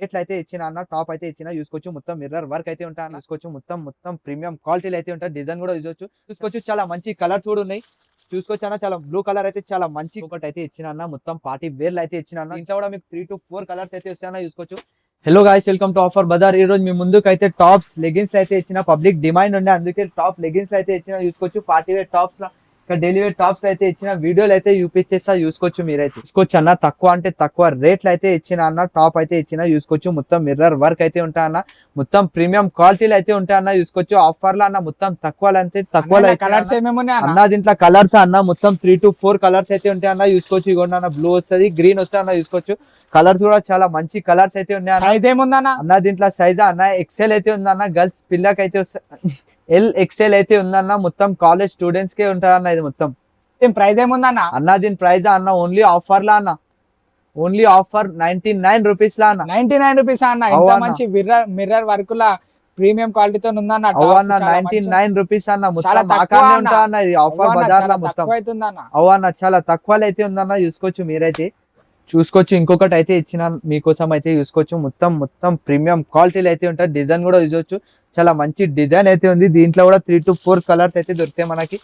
రేట్లు అయితే ఇచ్చిన అన్న టాప్ అయితే ఇచ్చిన చూసుకోవచ్చు. మొత్తం మిర్రర్ వర్క్ అయితే ఉంటాయి అన్న. చూసుకోవచ్చు. మొత్తం మొత్తం ప్రీమియం క్వాలిటీలు అయితే ఉంటాయి డిజైన్ కూడా చూసుకోవచ్చు. చూసుకోవచ్చు. చాలా మంచి కలర్స్ కూడా ఉన్నాయి. చూసుకోవచ్చు అన్న. చాలా బ్లూ కలర్ అయితే చాలా మంచి ఒకటి అయితే ఇచ్చిన అన్న. మొత్తం పార్టీ వేర్లు అయితే ఇచ్చిన అన్న. ఇంట్లో కూడా మీకు త్రీ టు ఫోర్ కలర్స్ అయితే వస్తాయన్న చూసుకోవచ్చు. Hello guys welcome to offer bazaar ఈ రోజు మీ ముందుకు అయితే టాప్స్ లెగిన్స్ అయితే ఇచ్చిన. పబ్లిక్ డిమాండ్ ఉండే. అందుకే టాప్ లెగిన్స్ అయితే ఇచ్చిన. చూసుకోవచ్చు. పార్టీ వేర్ టాప్స్ ఇక్కడ డైలీ వేర్ టాప్స్ అయితే ఇచ్చిన వీడియోలు అయితే చూపించేస్తా చూసుకోవచ్చు మీరైతే. చూసుకోవచ్చు అన్న తక్కువ అంటే తక్కువ రేట్లు అయితే ఇచ్చిన అన్న టాప్ అయితే ఇచ్చిన చూసుకోవచ్చు మొత్తం మిర్రర్ వర్క్ అయితే ఉంటాయి అన్న. మొత్తం ప్రీమియం క్వాలిటీలు అయితే ఉంటాయి అన్న చూసుకోవచ్చు ఆఫర్లో అన్న మొత్తం తక్కువ అంటే తక్కువ కలర్స్? అన్న దీంట్లో కలర్స్ అన్న మొత్తం త్రీ టు ఫోర్ కలర్స్ అయితే ఉంటాయి అన్న చూసుకోవచ్చు ఇగోండి అన్న బ్లూ వస్తుంది గ్రీన్ వస్తుంది అన్న చూసుకోవచ్చు కలర్స్ కూడా చాలా మంచి కలర్స్ అయితే ఉన్నాయి అన్న సైజ్ ఏముందన్న? అన్న దీంట్లో సైజ్ అన్న ఎక్సెల్ అయితే ఉందన్న గర్ల్స్ పిల్లకి అయితే ఎల్ ఎక్సెల్ అయితే ఉందన్న మొత్తం కాలేజ్ స్టూడెంట్స్ కే ఉంటుంది అన్న ఇది మొత్తం. దీని ప్రైస్ ఏముందన్న? అన్న దీని ప్రైస్ అన్న ఓన్లీ ఆఫర్ లా అన్న. Only offer ninety nine rupees లా అన్న. నైన్టీ నైన్ రూపీస్ అన్న? ఇంత. మంచి మిర్రర్ మిర్రర్ వర్క్ లా ప్రీమియం క్వాలిటీతో ఉందన్న చాలా నైన్టీ నైన్ రూపీస్ అన్న మొత్తం తక్కువ. ఉంటా అన్న. ఇది ఆఫర్ బజార్ లా మొత్తం. తక్కువ అన్న చాలా తక్కువలో అయితే ఉందన్న చూసుకోవచ్చు మీరైతే. చూసుకోవచ్చు. ఇంకొకటి అయితే ఇచ్చిన మీకోసం అయితే చూసుకోవచ్చు. మొత్తం మొత్తం ప్రీమియం క్వాలిటీలు అయితే ఉంటాయి. డిజైన్ కూడా చూసుకోవచ్చు. చాలా మంచి డిజైన్ అయితే ఉంది. దీంట్లో కూడా త్రీ టు ఫోర్ కలర్స్ అయితే దొరుకుతాయి మనకి.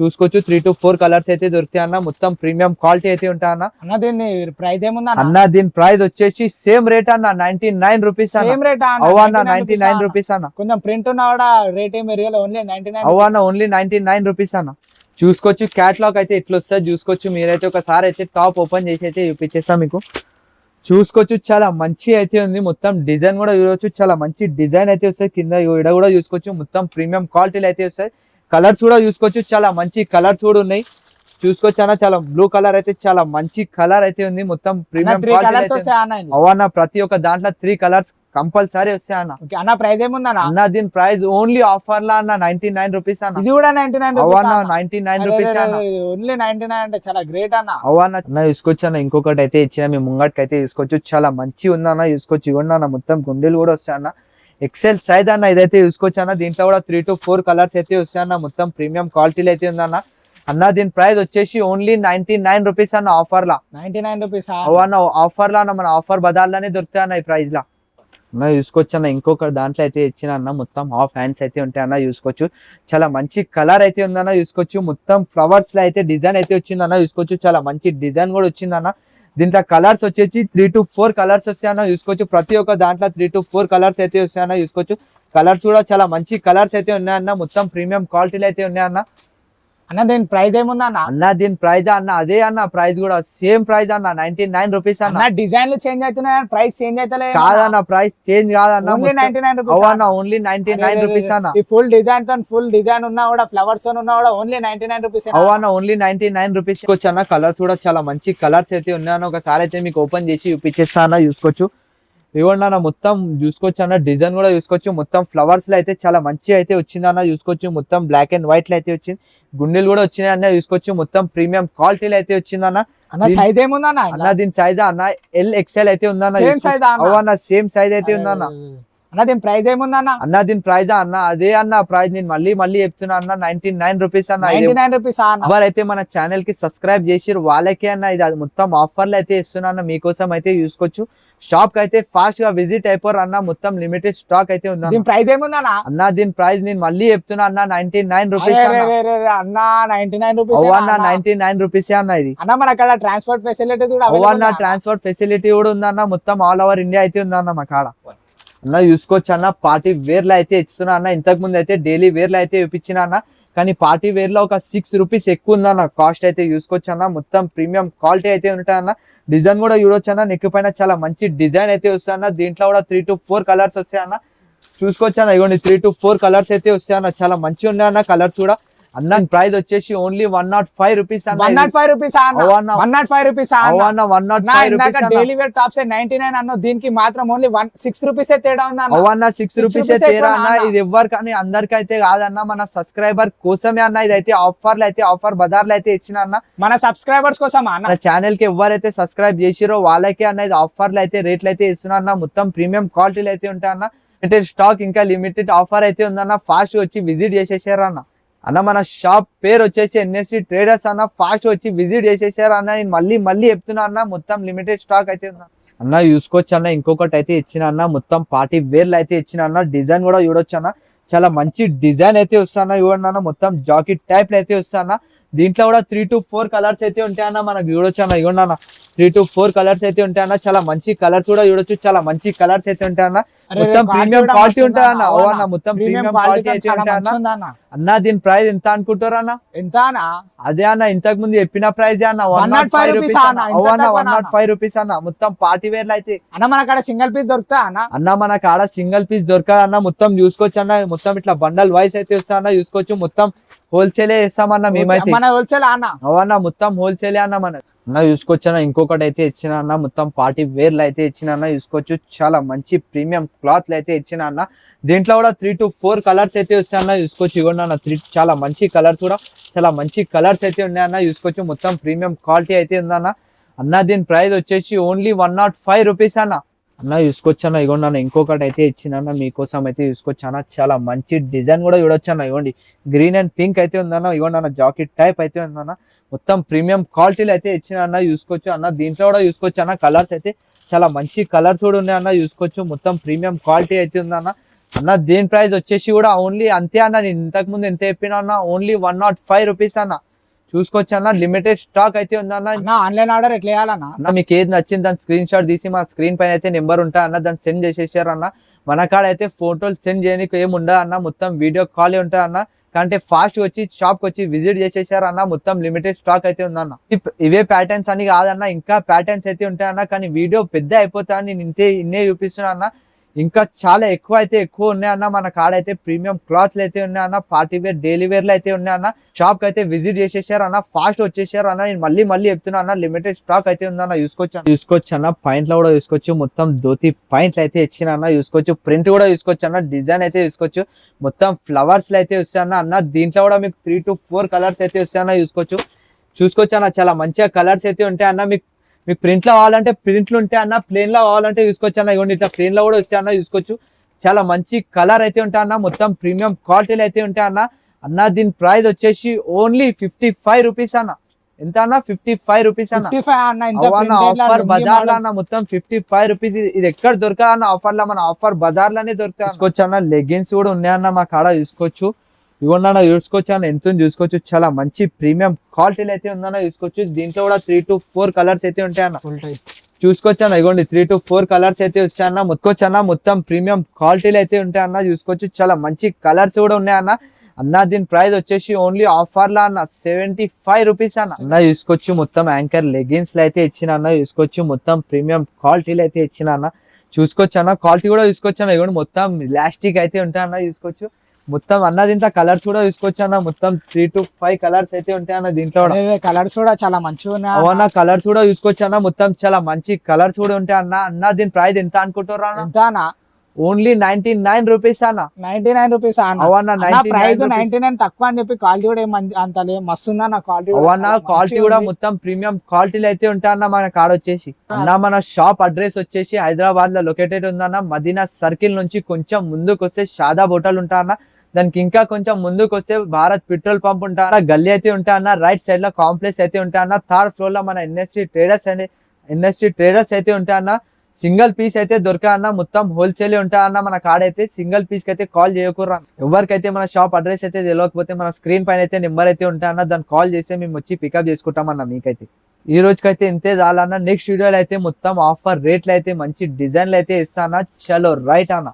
చూసుకోవచ్చు. త్రీ టు ఫోర్ కలర్స్ అయితే దొరుకుతాయి అన్న. మొత్తం ప్రీమియం క్వాలిటీ అయితే ఉంటాయి అన్న. అన్న దీని ప్రైస్ ఏముందన్న అన్న? దీని ప్రైస్ వచ్చేసి సేమ్ రేట్ అన్న. Ninety nine rupees same rate అన్న. నైన్టీ నైన్ రూపీస్ అన్న. కొంచెం ప్రింట్ ఉన్నా కూడా రేట్ ఏమి ఓన్లీ నైన్టీ నైన్ అన్న ఓన్లీ నైన్టీ నైన్ రూపీస్ అన్న. చూసుకోవచ్చు. క్యాట్లాగ్ అయితే ఎట్లా వస్తుంది చూసుకోవచ్చు. మీరైతే ఒకసారి అయితే టాప్ ఓపెన్ చేసి అయితే చూపించేస్తా మీకు. చూసుకోవచ్చు. చాలా మంచి అయితే ఉంది. మొత్తం డిజైన్ కూడా చూడవచ్చు చాలా మంచి డిజైన్ అయితే వస్తాయి కింద ఇడ కూడా చూసుకోవచ్చు. మొత్తం ప్రీమియం క్వాలిటీలు అయితే వస్తాయి కలర్స్ కూడా చూసుకోవచ్చు. చాలా మంచి కలర్స్ కూడా ఉన్నాయి. చూసుకోవచ్చు? అన్న చాలా బ్లూ కలర్ అయితే చాలా మంచి కలర్ అయితే ఉంది. మొత్తం ప్రీమియం. అవన్న ప్రతి ఒక్క దాంట్లో త్రీ కలర్స్ కంపల్సరీ వస్తాయి అన్న? ప్రైస్ ఏముందన్న అన్న? దీని ప్రైస్ ఓన్లీ ఆఫర్ లా అన్న నైన్టీ నైన్ రూపీస్ అన్న. ఇది కూడా నైన్టీ నైన్ అవన్న నైన్టీ నైన్ రూపీస్ అన్న. ఓన్లీ నైన్టీ నైన్ అంటే చాలా గ్రేట్ అన్న. అవన్న అన్న ఇంకొకటి అయితే ఇచ్చిన మీ ముంగట్కి అయితే చూసుకోవచ్చు. చాలా మంచి ఉందన్న చూసుకోవచ్చు. ఇవ్వండి అన్న మొత్తం గుండెలు కూడా వస్తాయి అన్న? ఎక్సెల్ సైజ్ అన్న ఇదైతే చూసుకోవచ్చు అన్న దీంట్లో కూడా త్రీ టు ఫోర్ కలర్స్ అయితే వస్తాయి అన్న? మొత్తం ప్రీమియం క్వాలిటీలు అయితే ఉందన్న అన్న దీని ప్రైస్ వచ్చేసి ఓన్లీ నైన్టీ నైన్ రూపీస్ అన్న ఆఫర్ లా నైన్టీ నైన్ రూపీస్ ఆఫర్ లా అన్న మన ఆఫర్ బదాల్లోనే దొరుకుతాయి అన్న ఈ ప్రైస్ లా అన్న చూసుకోవచ్చు అన్న ఇంకొక దాంట్లో అయితే ఇచ్చిన అన్న మొత్తం హాఫ్ హ్యాండ్స్ అయితే ఉంటాయి అన్న చూసుకోవచ్చు. చాలా మంచి కలర్ అయితే ఉందన్న చూసుకోవచ్చు. మొత్తం ఫ్లవర్స్లో అయితే డిజైన్ అయితే వచ్చిందన్న చూసుకోవచ్చు. చాలా మంచి డిజైన్ కూడా వచ్చిందన్న దీంట్లో కలర్స్ వచ్చేసి త్రీ టు ఫోర్ కలర్స్ వస్తాయన్న చూసుకోవచ్చు. ప్రతి ఒక్క దాంట్లో త్రీ టు ఫోర్ కలర్స్ అయితే వస్తాయన్న చూసుకోవచ్చు. కలర్స్ కూడా చాలా మంచి కలర్స్ అయితే ఉన్నాయన్న మొత్తం ప్రీమియం క్వాలిటీలు అయితే ఉన్నాయన్న అన్న దీని ప్రైస్ ఏముందన్న అన్న? దీని ప్రైజ్ అన్న అదే అన్న ప్రైస్ కూడా. సేమ్ ప్రైజ్ అన్న నైన్టీ నైన్ రూపీస్ అన్న. అన్న డిజైన్లు చేంజ్ అవుతున్నాయి? ప్రైస్ చేంజ్ అయితే కాదన్న ప్రైస్ చేంజ్ కాదన్న ఓన్లీ నైన్టీ నైన్ రూపీస్ అవన్న ఓన్లీ నైన్టీ నైన్ రూపీస్ అన్న. ఈ ఫుల్ డిజైన్తో ఫుల్ డిజైన్ ఉన్నా కూడా ఫ్లవర్స్తో ఉన్నా కూడా ఓన్లీ నైన్టీ నైన్ రూపీస్ అవన్న ఓన్లీ నైన్టీ నైన్ రూపీస్ అన్న కలర్స్ కూడా చాలా మంచి కలర్స్ అయితే ఉన్నాయన్న ఒకసారి అయితే మీకు ఓపెన్ చేసి చూపించేస్తా అన్న చూసుకోవచ్చు. ఇవ్వండి అన్న మొత్తం చూసుకోవచ్చు అన్న డిజైన్ కూడా చూసుకోవచ్చు. మొత్తం ఫ్లవర్స్లో అయితే చాలా మంచి అయితే వచ్చిందన్న చూసుకోవచ్చు. మొత్తం బ్లాక్ అండ్ వైట్లో అయితే వచ్చింది. గుండెలు కూడా వచ్చినాయి అన్న చూసుకోవచ్చు. మొత్తం ప్రీమియం క్వాలిటీలో అయితే వచ్చిందన్న అన్న. సైజ్ ఏముందన్న అన్న? దీని సైజ్ అన్న? ఎల్ ఎక్స్ఎల్ అయితే ఉందన్న అన్న? సేమ్ సైజ్ అయితే ఉందన్న. అన్న దీని ప్రైస్ ఏముందన్న అన్న? దీని ప్రైజ్ అన్న? అదే అన్న ప్రైజ్ నేను మళ్ళీ మళ్ళీ చెప్తున్నా అన్న. నైన్టీ నైన్ రూపీస్ అన్న నైన్ రూపీస్ ఎవరైతే మన ఛానల్కి సబ్స్క్రైబ్ చేసిరు వాళ్ళకే అన్న ఇది. మొత్తం ఆఫర్లు అయితే ఇస్తున్నా అన్న. మీకోసం అయితే చూసుకోవచ్చు షాప్కి అయితే ఫాస్ట్గా విజిట్ అయిపోరు అన్న. మొత్తం లిమిటెడ్ స్టాక్ అయితే ఉంది దీని ప్రైస్ ఏముందన్న అన్న? దీని ప్రైస్ నేను మళ్ళీ చెప్తున్నా అన్న. నైన్టీ నైన్ రూపీస్ అన్న. నైన్టీ నైన్ రూపీస్ అన్న నైన్టీ నైన్ రూపీస్ అన్న ఇది. అన్న మన అక్కడ ట్రాన్స్పోర్ట్ ఫెసిలిటీస్ కూడా అన్న? ట్రాన్స్పోర్ట్ ఫెసిలిటీ కూడా ఉందన్న. మొత్తం ఆల్ ఓవర్ ఇండియా అయితే ఉందన్న మా కాడ. అన్న చూసుకోవచ్చు అన్న పార్టీ వేర్లో అయితే ఇస్తున్నా అన్న ఇంతకు ముందు అయితే డైలీ వేర్లో అయితే చూపించిన అన్న కానీ పార్టీ వేర్లో ఒక సిక్స్ రూపీస్ ఎక్కువ ఉందన్న కాస్ట్ అయితే చూసుకోవచ్చు అన్న మొత్తం ప్రీమియం క్వాలిటీ అయితే ఉంటాయి అన్న డిజైన్ కూడా చూడొచ్చు అన్న నెక్ పైన చాలా మంచి డిజైన్ అయితే వస్తాయన్న దీంట్లో కూడా త్రీ టు ఫోర్ కలర్స్ వస్తాయి అన్న చూసుకోవచ్చు అన్న ఇవ్వండి త్రీ టు ఫోర్ కలర్స్ అయితే వస్తాయి అన్న చాలా మంచిగా ఉన్నాయి అన్న కలర్స్ కూడా. అన్న ప్రైస్ వచ్చేసి only one nought five rupees one అన్న? Nought five rupees. One nought five rupees one nought five daily wear tops ninety nine అన్న. దీనికి మాత్రం ఓన్లీ వన్ సిక్స్ రూపీస్ తేడా ఉంది అన్న అవన్న సిక్స్ రూపీస్ ఎక్కువ అన్న. ఇది ఎవ్వరు కానీ అందరికైతే కాదన్న. మన సబ్స్క్రైబర్ కోసమే అన్న ఇదైతే. ఆఫర్లు అయితే ఆఫర్ బజార్లు అయితే ఇచ్చిన అన్న. మన సబ్స్క్రైబర్స్ కోసం అన్న? ఛానల్కి ఎవరైతే సబ్స్క్రైబ్ చేసిరో వాళ్ళకే అన్న ఇది. ఆఫర్లు అయితే రేట్లు అయితే ఇస్తున్నా అన్న. మొత్తం ప్రీమియం క్వాలిటీలు అయితే ఉంటాయి అన్న. లిమిటెడ్ స్టాక్ ఇంకా లిమిటెడ్ ఆఫర్ అయితే ఉందన్న. ఫాస్ట్ వచ్చి విజిట్ చేసేసారు అన్న. అన్న మన షాప్ పేరు వచ్చేసి ఎన్ఎస్సి ట్రేడర్స్ అన్న. ఫాస్ట్ వచ్చి విజిట్ చేసేసారు అన్న. నేను మళ్ళీ మళ్ళీ చెప్తున్నా అన్న మొత్తం లిమిటెడ్ స్టాక్ అయితే అన్న చూసుకోవచ్చు అన్న. ఇంకొకటి అయితే ఇచ్చిన అన్న మొత్తం పార్టీ వేర్లు అయితే ఇచ్చిన అన్న. డిజైన్ కూడా చూడొచ్చు అన్న. చాలా మంచి డిజైన్ అయితే వస్తాన చూడండి అన్న మొత్తం జాకెట్ టైప్లు అయితే వస్తాన దీంట్లో కూడా త్రీ టు ఫోర్ కలర్స్ అయితే ఉంటాయన్న మనకు చూడొచ్చు అన్న. ఇవ్వండి అన్న త్రీ టు ఫోర్ కలర్స్ అయితే ఉంటాయన్న చాలా మంచి కలర్స్ కూడా చూడొచ్చు చాలా మంచి కలర్స్ అయితే ఉంటాయన్న మొత్తం ప్రీమియం క్వాలిటీ ఉంటుంది అన్న? ఓ? అన్న మొత్తం ప్రీమియం క్వాలిటీ అయితే ఉంటాయి మంచిగా అన్న? దీని ప్రైస్ ఎంత అనుకుంటారు అన్న? ఎంత అదే అన్న ఇంతకు ముందు చెప్పిన ప్రైస్ అన్న. వన్ 105 నాట్ ఫైవ్ రూపీస్ అన్న, వన్ నాట్? ఫైవ్ రూపీస్ అన్న? మొత్తం పార్టీ వేర్లు అయితే. అన్న మన సింగిల్ పీస్ దొరుకుతా అన్న? అన్న మన కాడ సింగిల్ పీస్ దొరకదు అన్న. మొత్తం చూసుకోవచ్చు అన్న. మొత్తం ఇట్లా బండల్ వైస్ అయితే వస్తా అన్న. చూసుకోవచ్చు. మొత్తం హోల్సేలే ఇస్తామన్న మేమైతే మన హోల్సేల్ అన్న. అవన్న మొత్తం హోల్సేలే అన్న మన అన్న చూసుకోవచ్చు అన్న ఇంకొకటి అయితే ఇచ్చిన అన్న మొత్తం పార్టీ వేర్లు అయితే ఇచ్చిన అన్న చూసుకోవచ్చు. చాలా మంచి ప్రీమియం క్లాత్లు అయితే ఇచ్చిన అన్న. దీంట్లో కూడా త్రీ టు ఫోర్ కలర్స్ అయితే వస్తాయి అన్న చూసుకోవచ్చు. ఇవ్వండి అన్న త్రీ చాలా మంచి కలర్స్ కూడా చాలా మంచి కలర్స్ అయితే ఉన్నాయన్న చూసుకోవచ్చు. మొత్తం ప్రీమియం క్వాలిటీ అయితే ఉందన్న అన్న. దీని ప్రైస్ వచ్చేసి only one nought five rupees అన్న. అన్న చూసుకోవచ్చు అన్న ఇవ్వండి అన్న ఇంకొకటి అయితే ఇచ్చిన మీకోసం అయితే చూసుకోవచ్చు అన్న చాలా మంచి డిజైన్ కూడా చూడొచ్చు అన్న ఇవ్వండి గ్రీన్ అండ్ పింక్ అయితే ఉందన్న ఇవ్వండి అన్న జాకెట్ టైప్ అయితే ఉందన్న మొత్తం ప్రీమియం క్వాలిటీలు అయితే ఇచ్చిన అన్న చూసుకోవచ్చు అన్న దీంట్లో కూడా చూసుకోవచ్చు అన్న కలర్స్ అయితే చాలా మంచి కలర్స్ కూడా ఉన్నాయి అన్న చూసుకోవచ్చు మొత్తం ప్రీమియం క్వాలిటీ అయితే ఉందన్న. అన్న దీని ప్రైస్ వచ్చేసి కూడా ఓన్లీ అంతే అన్న నేను ఇంతకు ముందు ఎంత చెప్పినా అన్న only one nought five rupees అన్న. చూసుకోవచ్చు అన్న లిమిటెడ్ స్టాక్ అయితే ఉందన్న. ఆన్లైన్ ఆర్డర్ ఎట్లా చేయాలన్న? మీకు ఏది నచ్చింది దాని స్క్రీన్ షాట్ తీసి మా స్క్రీన్ పైన అయితే నెంబర్ ఉంటా అన్న దాన్ని సెండ్ చేసేసారు అన్న. మన కాడ అయితే ఫోటోలు సెండ్ చేయడానికి ఏమి ఉండదు అన్న మొత్తం వీడియో కాల్ ఉంటుంది అన్న. కంటే ఫాస్ట్ వచ్చి షాప్ వచ్చి విజిట్ చేసేసారు అన్న మొత్తం లిమిటెడ్ స్టాక్ అయితే ఉందన్న. ఇవే ప్యాటర్న్స్ అని కాదన్న ఇంకా ప్యాటర్న్స్ అయితే ఉంటాయి అన్న కానీ వీడియో పెద్ద అయిపోతా అని నేను ఇంతే ఇన్నే చూపిస్తున్నా అన్న. ఇంకా చాలా ఎక్కువ అయితే ఎక్కువ ఉన్నాయన్న మన కాడైతే ప్రీమియం క్లాత్లు అయితే ఉన్నాయన్న పార్టీ వేర్ డైలీ వేర్లు అయితే ఉన్నాయన్న షాప్కి అయితే విజిట్ చేసేసారు అన్న. ఫాస్ట్ వచ్చేసారు అన్న. నేను మళ్ళీ మళ్ళీ చెప్తున్నా అన్న. లిమిటెడ్ స్టాక్ అయితే ఉందన్న చూసుకోవచ్చు అన్న. చూసుకోవచ్చు అన్న. పాయింట్లు కూడా చూసుకోవచ్చు మొత్తం ధోతి పాయింట్లు అయితే ఇచ్చిన అన్న. చూసుకోవచ్చు ప్రింట్ కూడా చూసుకోవచ్చు అన్న. డిజైన్ అయితే చూసుకోవచ్చు మొత్తం ఫ్లవర్స్లు అయితే వస్తాయన్న అన్న. దీంట్లో కూడా మీకు త్రీ టు ఫోర్ కలర్స్ అయితే వస్తాయన్న చూసుకోవచ్చు చూసుకోవచ్చు అన్న. చాలా మంచిగా కలర్స్ అయితే ఉంటాయి అన్న. మీకు మీకు ప్రింట్లో కావాలంటే ప్రింట్లు ఉంటాయి అన్న ప్లేన్లో కావాలంటే చూసుకోవచ్చు అన్న. ఇవ్వండి ఇట్లా ప్లేన్లో కూడా వస్తాయి అన్న చూసుకోవచ్చు చాలా మంచి కలర్ అయితే ఉంటాయి అన్న మొత్తం ప్రీమియం క్వాలిటీలు అయితే ఉంటాయి అన్న. అన్న దీని ప్రైస్ వచ్చేసి ఓన్లీ ఫిఫ్టీ ఫైవ్ రూపీస్ అన్న. ఎంత అన్న? ఫిఫ్టీ ఫైవ్ రూపీస్ అన్న ఆఫర్ బజార్లో. అన్న మొత్తం ఫిఫ్టీ ఫైవ్ రూపీస్ ఇది ఎక్కడ దొరకదు అన్న ఆఫర్లో మన ఆఫర్ బజార్లోనే దొరుకుతాయి చూసుకోవచ్చు అన్న? లెగిన్స్ కూడా ఉన్నాయన్న మా కాడ చూసుకోవచ్చు ఇవ్వండి అన్న చూసుకోవచ్చు అన్న ఎంత చూసుకోవచ్చు. చాలా మంచి ప్రీమియం క్వాలిటీలు అయితే ఉందన్న చూసుకోవచ్చు. దీంట్లో కూడా త్రీ టు ఫోర్ కలర్స్ అయితే ఉంటాయన్న Full type. చూసుకోవచ్చు అన్న ఇగోండి త్రీ టు ఫోర్ కలర్స్ అయితే మొత్తుకోవచ్చు అన్న మొత్తం ప్రీమియం క్వాలిటీలు అయితే ఉంటాయన్న చూసుకోవచ్చు. చాలా మంచి కలర్స్ కూడా ఉన్నాయన్న అన్న. దీని ప్రైస్ వచ్చేసి ఓన్లీ ఆఫర్ లా అన్న సెవెంటీ ఫైవ్ రూపీస్ అన్న. అన్న చూసుకోవచ్చు మొత్తం యాంకర్ లెగిన్స్లో అయితే ఇచ్చిన అన్న చూసుకోవచ్చు. మొత్తం ప్రీమియం క్వాలిటీలు అయితే ఇచ్చిన అన్న. చూసుకోవచ్చు అన్న క్వాలిటీ కూడా చూసుకోవచ్చు అన్న. ఇవ్వండి మొత్తం ఎలాస్టిక్ అయితే ఉంటాయన్న చూసుకోవచ్చు. మొత్తం అన్న దీంట్లో కలర్స్ కూడా చూసుకోవచ్చు అన్న మొత్తం త్రీ టు ఫైవ్ కలర్స్ అయితే ఉంటాయన్న దీంట్లో కూడా. అరే కలర్స్ కూడా చాలా మంచిగా ఉన్నాయి అన్న. కలర్స్ కూడా చూసుకోవచ్చు అన్న మొత్తం చాలా మంచి కలర్స్ కూడా ఉంటాయి అన్న అన్న దీని ప్రైస్ ఎంత అనుకుంటారు అన్న? అన్న? ఓన్లీ నైన్టీ నైన్ రూపీస్ అన్న. నైన్టీ నైన్ రూపీస్ అన్న అన్న ప్రైస్ నైన్ నైన్టీ నైన్ తక్కువ అని చెప్పి క్వాలిటీ కూడా అంత మస్తు నా క్వాలిటీ అవన్న క్వాలిటీ కూడా మొత్తం ప్రీమియం క్వాలిటీలు అయితే ఉంటాయి అన్న మన కాడ వచ్చేసి. అన్న మన షాప్ అడ్రస్ వచ్చేసి హైదరాబాద్లో లొకేటెడ్ ఉందన్న. మదీనా సర్కిల్ నుంచి కొంచెం ముందుకు వస్తే షాదా హోటల్ ఉంటా అన్న దానికి ఇంకా కొంచెం ముందుకు వస్తే భారత్ పెట్రోల్ పంప్ ఉంటా గల్లీ అయితే ఉంటా అన్న రైట్ సైడ్లో కాంప్లెక్స్ అయితే ఉంటా అన్న థర్డ్ ఫ్లోర్లో మన NST traders and NST traders అయితే ఉంటా అన్న సింగిల్ పీస్ అయితే దొరకా అన్న మొత్తం హోల్సేల్ ఉంటా అన్న మన కాడ అయితే సింగిల్ పీస్కి అయితే కాల్ చేయకూడదు ఎవరికైతే మన షాప్ అడ్రస్ అయితే తెలియకపోతే మన స్క్రీన్ పైన అయితే నెంబర్ అయితే ఉంటా అన్న దాన్ని కాల్ చేస్తే మేము వచ్చి పికప్ చేసుకుంటామన్న మీకైతే. ఈ రోజుకైతే ఇంతే చాలన్న నెక్స్ట్ వీడియోలో అయితే మొత్తం ఆఫర్ రేట్లు అయితే మంచి డిజైన్లు అయితే ఇస్తానా చలో రైట్ అన్న.